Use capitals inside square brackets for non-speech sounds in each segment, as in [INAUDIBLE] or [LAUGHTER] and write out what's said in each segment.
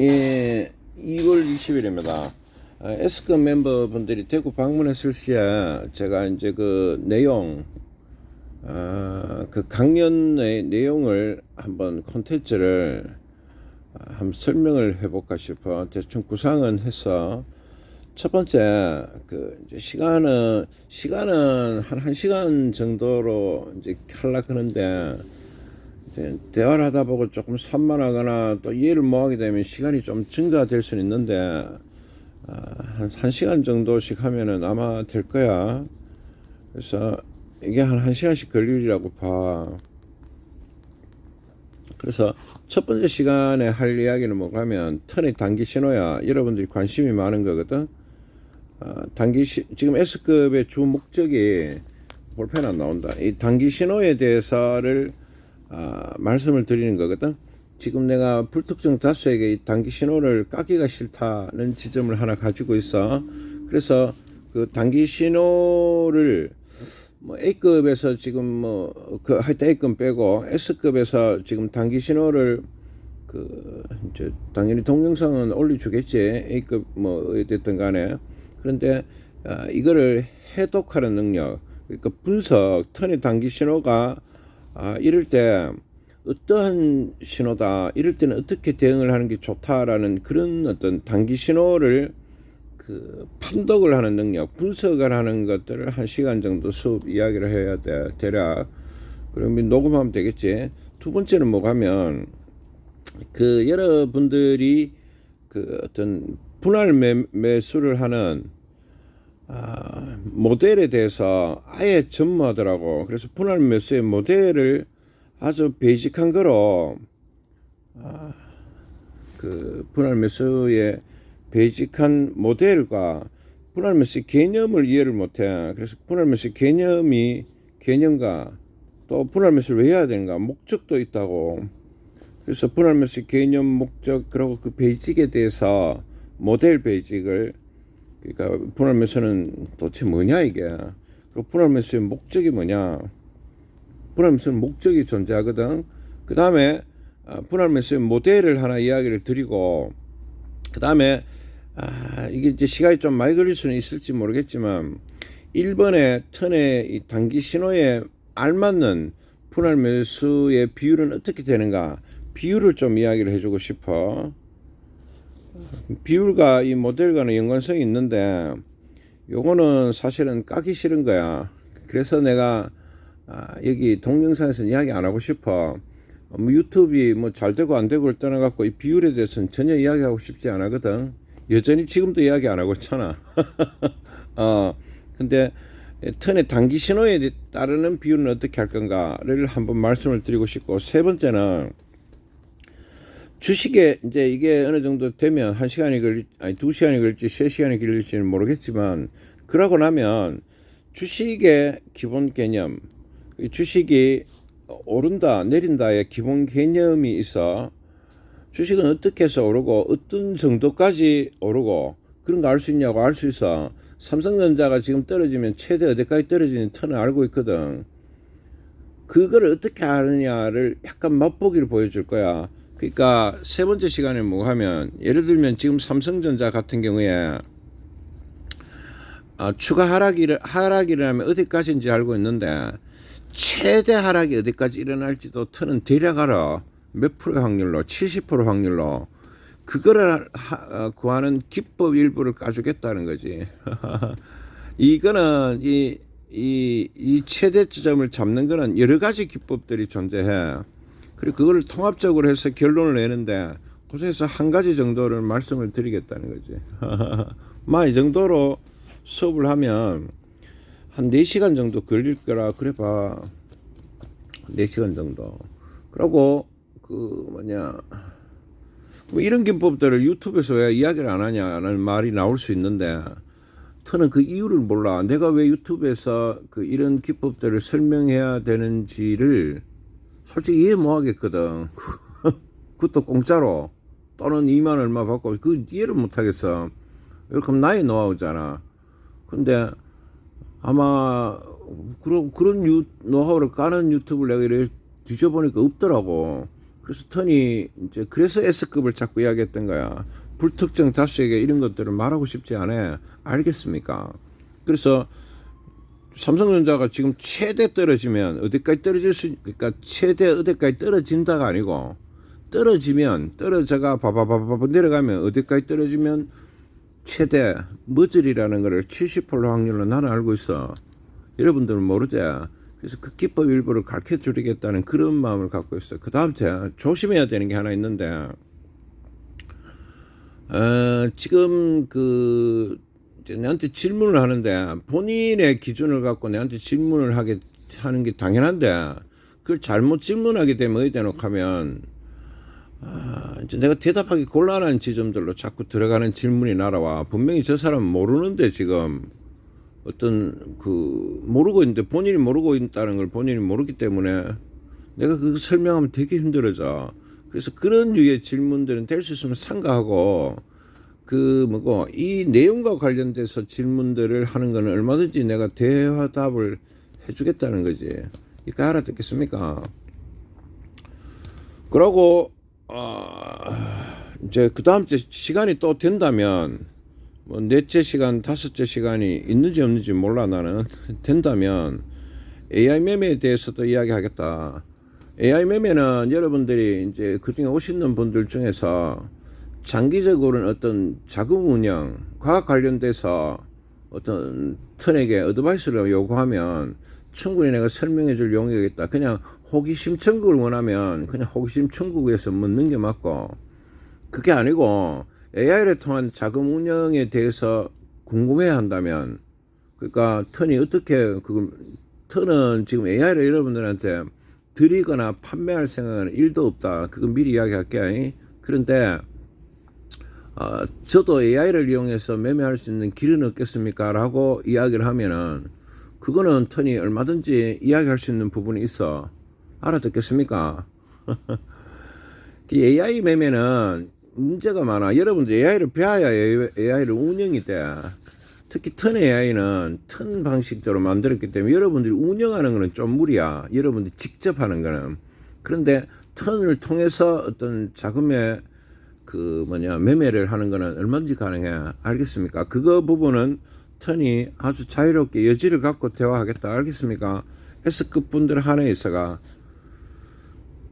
예, 2월 20일입니다. S급 멤버분들이 대구 방문했을 시에 제가 이제 그 내용, 아, 그 강연의 내용을 한번 콘텐츠를 한번 설명을 해볼까 싶어 대충 구상은 해서 첫 번째 그 시간은 시간은 한 1시간 정도로 이제 하려 하는데 대화를 하다 보고 조금 산만하거나 또 이해를 못하게 되면 시간이 좀 증가될 수는 있는데 아, 한 1시간 정도씩 하면은 아마 될 거야. 그래서 이게 한 1시간씩 걸리리라고 봐. 그래서 첫 번째 시간에 할 이야기는 뭐가 하면 턴의 단기 신호야. 여러분들이 관심이 많은 거거든. 아, 단기 시, 지금 S급의 주 목적이 볼펜 안 나온다. 이 단기 신호에 대해서를 아, 말씀을 드리는 거거든. 지금 내가 불특정 다수에게 이 단기 신호를 까기가 싫다는 지점을 하나 가지고 있어. 그래서 그 단기 신호를 뭐 A급에서 지금 뭐그 하여튼 A급 빼고 S급에서 지금 단기 신호를 그 이제 당연히 동영상은 올려주겠지 A급 뭐 어쨌든 간에 그런데 아, 이거를 해독하는 능력 그러니까 분석 턴의 단기 신호가 아, 이럴 때 어떠한 신호다 이럴 때는 어떻게 대응을 하는 게 좋다라는 그런 어떤 단기 신호를 그 판독을 하는 능력, 분석을 하는 것들을 한 시간 정도 수업 이야기를 해야 돼 대략 그러면 녹음하면 되겠지. 두 번째는 뭐가 하면 그 여러분들이 그 어떤 분할 매, 매수를 하는 아, 모델에 대해서 아예 전무하더라고. 그래서 분할 매수의 모델을 아주 베이직한 거로 아, 그 분할 매수의 베이직한 모델과 분할 매수 개념을 이해를 못해. 그래서 분할 매수 개념이 개념과 또 분할 매수를 왜 해야 되는가 목적도 있다고. 그래서 분할 매수 개념 목적 그리고 그 베이직에 대해서 모델 베이직을 그러니까 분할 매수는 도대체 뭐냐 이게. 그리고 분할 매수의 목적이 뭐냐. 분할 매수는 목적이 존재하거든. 그 다음에 분할 매수의 모델을 하나 이야기를 드리고 그 다음에 아, 이게 이제 시간이 좀 많이 걸릴 수는 있을지 모르겠지만 1번의 턴의 이 단기 신호에 알맞는 분할 매수의 비율은 어떻게 되는가 비율을 좀 이야기를 해주고 싶어 비율과 이 모델과는 연관성이 있는데 요거는 사실은 까기 싫은 거야. 그래서 내가 아, 여기 동영상에서 이야기 안 하고 싶어. 뭐 유튜브이 뭐 잘 되고 안 되고를 떠나갖고 이 비율에 대해서는 전혀 이야기하고 싶지 않거든. 여전히 지금도 이야기 안 하고 있잖아. [LAUGHS] 어, 근데 턴의 단기 신호에 따르는 비율은 어떻게 할 건가를 한번 말씀을 드리고 싶고 세 번째는 주식에 이제 이게 어느 정도 되면 한 시간이 걸리 아니 두 시간이 걸릴지 세 시간이 걸릴지는 모르겠지만 그러고 나면 주식의 기본 개념 주식이 오른다 내린다의 기본 개념이 있어 주식은 어떻게 해서 오르고 어떤 정도까지 오르고 그런 거 알 수 있냐고 알 수 있어. 삼성전자가 지금 떨어지면 최대 어디까지 떨어지는 턴을 알고 있거든. 그거를 어떻게 아느냐를 약간 맛보기를 보여줄 거야. 그러니까 세 번째 시간에 뭐 하면 예를 들면 지금 삼성전자 같은 경우에 아, 추가 하락이 하락이 일어나면 어디까지인지 알고 있는데 최대 하락이 어디까지 일어날지도 턴은 대략 알아. 몇 프로의 확률로 70% 확률로 그거를 하, 어, 구하는 기법 일부를 까주겠다는 거지. [LAUGHS] 이거는 이, 이, 이 최대 지점을 잡는 거는 여러 가지 기법들이 존재해. 그리고 그거를 통합적으로 해서 결론을 내는데 그중에서 한 가지 정도를 말씀을 드리겠다는 거지. [LAUGHS] 마, 이 정도로 수업을 하면 한 4시간 정도 걸릴 거라 그래 봐. 4시간 정도. 그리고 그 뭐냐 뭐 이런 기법들을 유튜브에서 왜 이야기를 안 하냐는 말이 나올 수 있는데 저는 그 이유를 몰라. 내가 왜 유튜브에서 그 이런 기법들을 설명해야 되는지를 솔직히 이해 못 하겠거든. [LAUGHS] 그것도 공짜로 또는 2만 얼마 받고 그 이해를 못 하겠어. 하면 나의 노하우잖아. 근데 아마 그런 그런 유, 노하우를 까는 유튜브를 내가 이렇게 뒤져보니까 없더라고. 그래서 턴이 이제 그래서 S급을 자꾸 이야기했던 거야. 불특정 다수에게 이런 것들을 말하고 싶지 않아. 알겠습니까? 그래서 삼성전자가 지금 최대 떨어지면 어디까지 떨어질 수 그러니까 최대 어디까지 떨어진다가 아니고 떨어지면 떨어져가 바바바바바 내려가면 어디까지 떨어지면 최대 머즐이라는 거를 70%로 확률로 나는 알고 있어. 여러분들은 모르지. 그래서 그 기법 일부를 가르쳐 드리겠다는 그런 마음을 갖고 있어. 그 다음 제 조심해야 되는 게 하나 있는데, 어, 지금 그 내한테 질문을 하는데 본인의 기준을 갖고 내한테 질문을 하게 하는 게 당연한데 그걸 잘못 질문하게 되면 어디대놓고 하면 아, 내가 대답하기 곤란한 지점들로 자꾸 들어가는 질문이 날아와 분명히 저 사람은 모르는데 지금 어떤 그 모르고 있는데 본인이 모르고 있다는 걸 본인이 모르기 때문에 내가 그거 설명하면 되게 힘들어져. 그래서 그런 류의 질문들은 될 수 있으면 삼가하고 그 뭐고 이 내용과 관련돼서 질문들을 하는 거는 얼마든지 내가 대화답을 해주겠다는 거지. 이거 알아듣겠습니까? 그러고 어, 이제 그 다음 주 시간이 또 된다면 뭐 넷째 시간, 다섯째 시간이 있는지 없는지 몰라 나는 된다면 AI 매매에 대해서도 이야기하겠다. AI 매매는 여러분들이 이제 그중에 오시는 분들 중에서 장기적으로는 어떤 자금 운영과 관련돼서 어떤 턴에게 어드바이스를 요구하면 충분히 내가 설명해 줄 용의가 있다. 그냥 호기심 천국을 원하면 그냥 호기심 천국에서 묻는 게 맞고 그게 아니고 AI를 통한 자금 운영에 대해서 궁금해 한다면 그러니까 턴이 어떻게 그걸 턴은 지금 AI를 여러분들한테 드리거나 판매할 생각은 일도 없다. 그건 미리 이야기할게. 그런데 어, 저도 AI를 이용해서 매매할 수 있는 길은 없겠습니까? 라고 이야기를 하면은 그거는 턴이 얼마든지 이야기할 수 있는 부분이 있어. 알아듣겠습니까? [LAUGHS] 이 AI 매매는 문제가 많아. 여러분들 AI를 배워야 AI를 운영이 돼. 특히 턴 AI는 턴 방식대로 만들었기 때문에 여러분들이 운영하는 거는 좀 무리야. 여러분들이 직접 하는 거는. 그런데 턴을 통해서 어떤 자금의 그 뭐냐 매매를 하는 거는 얼마든지 가능해. 알겠습니까? 그거 부분은 턴이 아주 자유롭게 여지를 갖고 대화하겠다. 알겠습니까? S급 분들 한해 있어가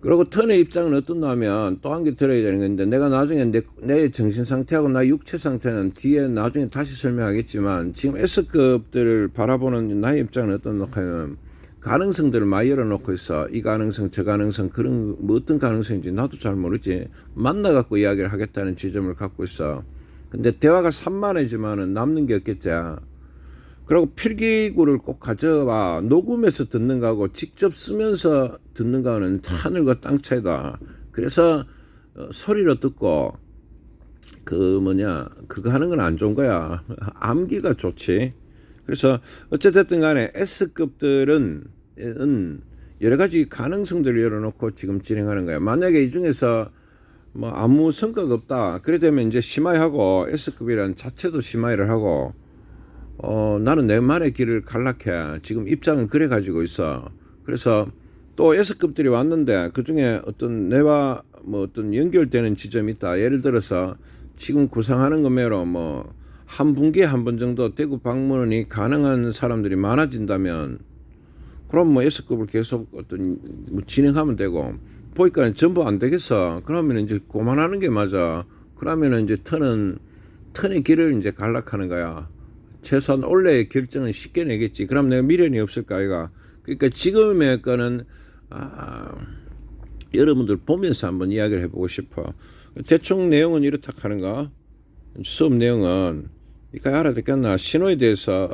그리고 턴의 입장은 어떻냐면 또 한 개 들어야 되는 건데 내가 나중에 내, 내 정신 상태하고 나 육체 상태는 뒤에 나중에 다시 설명하겠지만 지금 S급들을 바라보는 나의 입장은 어떤 하면 가능성들을 많이 열어놓고 있어 이 가능성 저 가능성 그런 뭐 어떤 가능성인지 나도 잘 모르지 만나 갖고 이야기를 하겠다는 지점을 갖고 있어 근데 대화가 산만해지만은 남는 게 없겠지 그리고 필기구를 꼭 가져와 녹음해서 듣는 거하고 직접 쓰면서 듣는 거는 하늘과 땅 차이다. 그래서 어, 소리로 듣고 그 뭐냐 그거 하는 건 안 좋은 거야. 암기가 좋지. 그래서 어쨌든 간에 S급들은 은 여러 가지 가능성들을 열어놓고 지금 진행하는 거야. 만약에 이 중에서 뭐 아무 성과가 없다. 그래 되면 이제 심화하고 S급이란 자체도 심화를 하고 어, 나는 내 말의 길을 갈락해. 지금 입장은 그래 가지고 있어. 그래서 또 S급들이 왔는데 그 중에 어떤 내와 뭐 어떤 연결되는 지점이 있다. 예를 들어서 지금 구상하는 것매로 뭐 한 분기에 한 번 정도 대구 방문이 가능한 사람들이 많아진다면 그럼 뭐 S급을 계속 어떤 뭐 진행하면 되고 보니까 전부 안 되겠어. 그러면 이제 그만하는 게 맞아. 그러면 이제 턴은 턴의 길을 이제 갈락하는 거야. 최소한 올해의 결정은 쉽게 내겠지. 그럼 내가 미련이 없을까, 아이가. 그러니까 지금의 거는, 아, 여러분들 보면서 한번 이야기를 해보고 싶어. 대충 내용은 이렇다 하는가? 수업 내용은, 이까 알아듣겠나? 신호에 대해서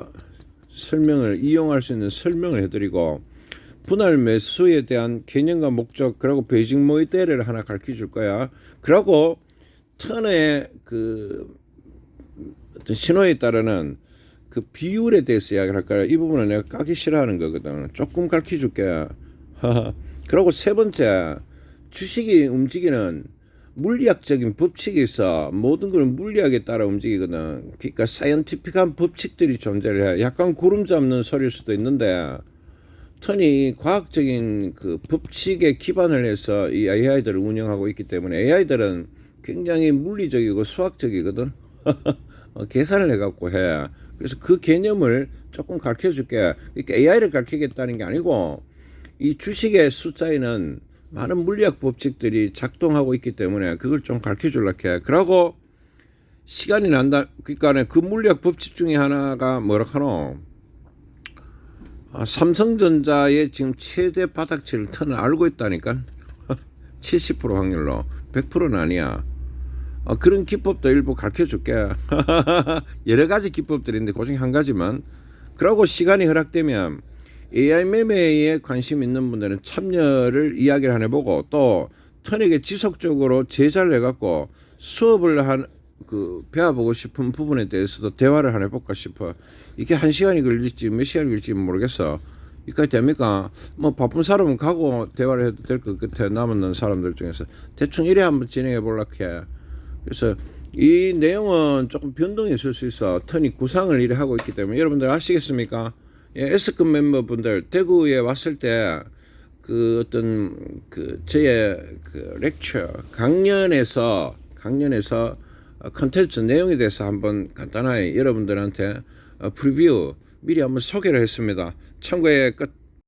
설명을, 이용할 수 있는 설명을 해드리고, 분할 매수에 대한 개념과 목적, 그리고 베이징 모의대를 하나 가르쳐 줄 거야. 그리고 턴의 그, 신호에 따르는 그 비율에 대해서 이야기를 할 거야. 이 부분은 내가 까기 싫어하는 거거든. 조금 가르쳐 줄게. [LAUGHS] 그리고 세 번째, 주식이 움직이는 물리학적인 법칙이 있어. 모든 걸 물리학에 따라 움직이거든. 그러니까 사이언티픽한 법칙들이 존재를 해. 약간 구름 잡는 소리일 수도 있는데, 턴이 과학적인 그 법칙에 기반을 해서 이 AI들을 운영하고 있기 때문에 AI들은 굉장히 물리적이고 수학적이거든. [LAUGHS] 어, 계산을 해갖고 해. 그래서 그 개념을 조금 가르쳐 줄게. 그러니까 AI를 가르치겠다는 게 아니고 이 주식의 숫자에는 많은 물리학 법칙들이 작동하고 있기 때문에 그걸 좀 가르쳐 줄라 해. 그러고 시간이 난다. 그러니까 그 물리학 법칙 중에 하나가 뭐라 하노? 아, 삼성전자의 지금 최대 바닥치를 턴을 알고 있다니까. [LAUGHS] 70% 확률로 100%는 아니야. 어, 그런 기법도 일부 가르쳐 줄게. [LAUGHS] 여러 가지 기법들이 있는데 그 중에 한 가지만. 그러고 시간이 허락되면 AI 매매에 관심 있는 분들은 참여를 이야기를 안 해보고 또 턴에게 지속적으로 제자를 해갖고 수업을 한 그 배워보고 싶은 부분에 대해서도 대화를 하나 해볼까 싶어. 이게 한 시간이 걸릴지 몇 시간이 걸릴지 모르겠어. 이까지 됩니까? 뭐 바쁜 사람은 가고 대화를 해도 될 것 같아. 남은 사람들 중에서 대충 이래 한번 진행해 볼라 해. 그래서 이 내용은 조금 변동이 있을 수 있어. 턴이 구상을 이래 하고 있기 때문에 여러분들 아시겠습니까? 예, S급 멤버분들 대구에 왔을 때 그 어떤 그 저의 그 렉처 강연에서 강연에서 어, 컨텐츠 내용에 대해서 한번 간단하게 여러분들한테 어, 프리뷰 미리 한번 소개를 했습니다. 참고의 끝